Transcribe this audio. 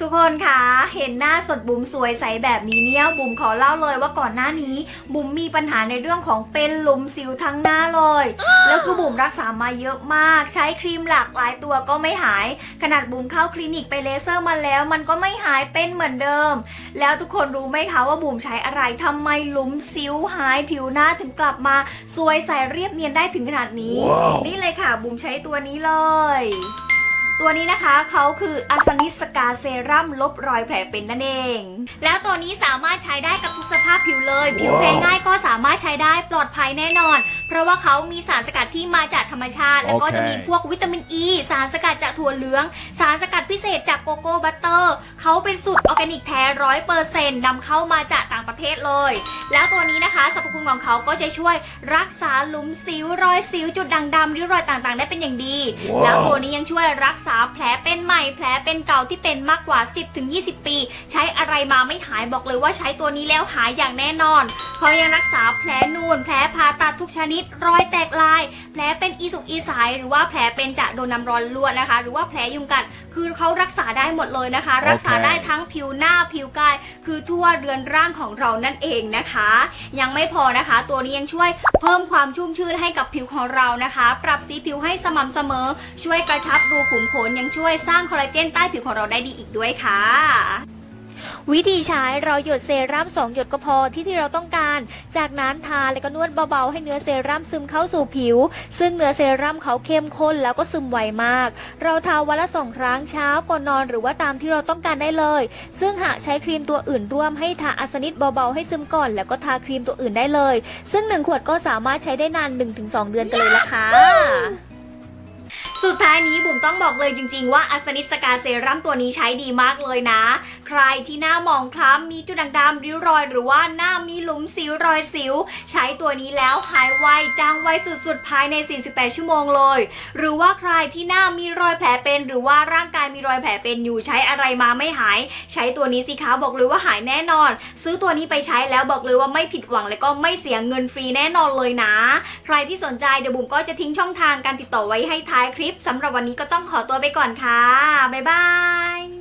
ทุกคนคะเห็นหน้าสดบุ๋มสวยใสแบบนี้เนี่ยบุ๋มขอเล่าเลยว่าก่อนหน้านี้ บุ๋มมีปัญหาในเรื่องของเป็นหลุมสิวทั้งหน้าเลย แล้วคือบุ๋มรักษามาเยอะมาก ใช้ครีมหลากหลายตัวก็ไม่หาย ขนาดบุ๋มเข้าคลินิกไปเลเซอร์มาแล้ว มันก็ไม่หายเป็นเหมือนเดิม แล้วทุกคนรู้ไหมคะว่าบุ๋มใช้อะไรทำไมหลุมสิวหายผิวหน้าถึงกลับมาสวยใสเรียบเนียนได้ถึงขนาดนี้ว้าวนี่เลยค่ะบุ๋มใช้ตัวนี้เลย ตัวนี้นะคะเขาคืออัสนิสกาเซรั่มลบรอยแผลเป็นนั่นเอง แล้วตัวนี้สามารถใช้ได้กับทุกสภาพผิวเลย ผิวแพ้ง่ายก็สามารถใช้ได้ปลอดภัยแน่นอน เพราะว่าเขามีสารสกัดที่มาจากธรรมชาติ แล้วก็โอเคจะมีพวกวิตามินอ e, ีสารสกัดจากถั่วเหลือง สารสกัดพิเศษจากโกโก้บัตเตอร์เขาเป็นสูตรออร์แกนิกแท้ร้อยเปอร์เซ็นต์นำเข้ามาจากต่างประเทศเลย แล้วตัวนี้นะคะสรรพคุณของเขาก็จะช่วยรักษาหลุมสิวรอยสิวจุดด่างดำริ้วรอยต่างๆ ได้เป็นอย่างดีว้าวแล้วตัวนี้ยังช่วยรักษาแผลเป็นใหม่แผลเป็นเก่าที่เป็นมากกว่า 10-20 ปี ใช้อะไรมาไม่หายบอกเลยว่าใช้ตัวนี้แล้วหายอย่างแน่นอน เพราะยังรักษาแผลนูน แผลผ่าตัดทุกชนิด รอยแตกลาย แผลเป็นอีสุกอีสาย หรือว่าแผลเป็นจากโดนน้ำร้อนลวกนะคะ หรือว่าแผลยุงกัด คือเขารักษาได้หมดเลยนะคะ รักษาได้ทั้งผิวหน้าผิวกาย คือทั่วเรือนร่างของเรานั่นเองนะคะ ยังไม่พอนะคะ ตัวนี้ยังช่วยเพิ่มความชุ่มชื้นให้กับผิวของเรานะคะ ปรับสีผิวให้สม่ำเสมอ ช่วยกระชับรูขุมขนยังช่วยสร้างคอลลาเจนใต้ผิวของเราได้ดีอีกด้วยค่ะ วิธีใช้เราหยดเซรั่ม2 หยดก็พอที่ที่เราต้องการ จากนั้นทาแล้วก็นวดเบาๆ ให้เนื้อเซรั่มซึมเข้าสู่ผิว ซึ่งเนื้อเซรั่มเขาเข้มข้นแล้วก็ซึมไวมาก เราทาวันละสองครั้งเช้าก่อนนอนหรือว่าตามที่เราต้องการได้เลย ซึ่งหากใช้ครีมตัวอื่นร่วมให้ทาอัสนิดเบาๆให้ซึมก่อน แล้วก็ทาครีมตัวอื่นได้เลย ซึ่ง 1 ขวดก็สามารถใช้ได้นาน 1-2 เดือนกันเลยละค่ะ สุดท้ายนี้บุ๋มต้องบอกเลยจริง ๆ ว่าอัสนิสกาเซรั่มตัวนี้ใช้ดีมากเลยนะ ใครที่หน้าหมองคล้ำมีจุดด่างดำริ้วรอย หรือว่าหน้ามีหลุมสิวรอยสิว ใช้ตัวนี้แล้วหายไวจางไวสุดๆ ภายใน 48 ชั่วโมงเลย หรือว่าใครที่หน้ามีรอยแผลเป็น หรือว่าร่างกายมีรอยแผลเป็นอยู่ใช้อะไรมาไม่หาย ใช้ตัวนี้สิคะบอกเลยว่าหายแน่นอน ซื้อตัวนี้ไปใช้แล้วบอกเลยว่าไม่ผิดหวังและก็ไม่เสียเงินฟรีแน่นอนเลยนะ ใครที่สนใจเดี๋ยวบุ๋มก็จะทิ้งช่องทางการติดต่อไว้ให้ท้ายคลิปลิปสำหรับวันนี้ก็ต้องขอตัวไปก่อนค่ะ บ๊ายบาย